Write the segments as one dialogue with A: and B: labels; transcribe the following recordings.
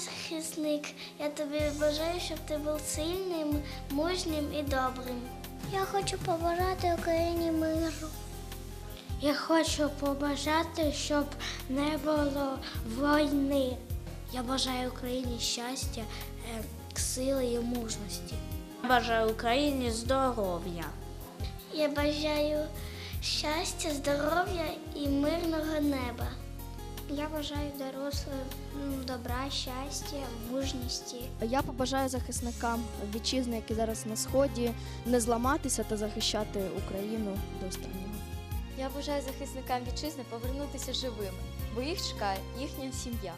A: захисник. Я тобі бажаю, щоб ти був сильним, мужнім і добрим. Я хочу побажати Україні миру. Я хочу побажати, щоб не було війни. Я бажаю Україні щастя, е, сили і мужності.
B: Бажаю Україні здоров'я.
A: Я бажаю щастя, здоров'я і мирного неба. Я бажаю дорослим добра, щастя, мужності.
C: Я побажаю захисникам вітчизни, які зараз на сході, не зламатися та захищати Україну до останнього.
D: Я бажаю захисникам вітчизни повернутися живими, бо їх чекає їхня сім'я.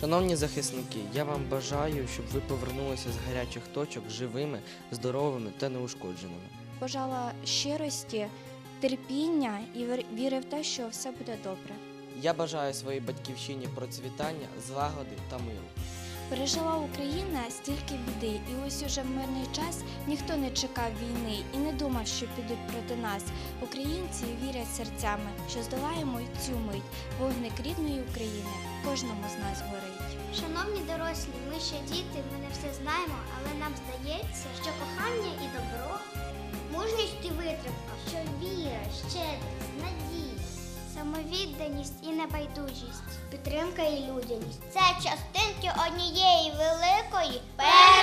E: Шановні захисники, я вам бажаю, щоб ви повернулися з гарячих точок живими, здоровими та неушкодженими.
F: бажала щирості, терпіння і вір- віри в те, що все буде добре.
E: Я бажаю своїй батьківщині процвітання, злагоди та миру.
F: Пережила Україна стільки біди, і ось уже в мирний час ніхто не чекав війни і не думав, що підуть проти нас. Українці вірять серцями, що здолаємо й цю мить. Вогник рідної України в кожному з нас горить.
A: Шановні дорослі, ми ще діти, ми не все знаємо, але нам здається, що кохання і добро, самовідданість і небайдужість, підтримка і людяність це частинки однієї великої перемоги.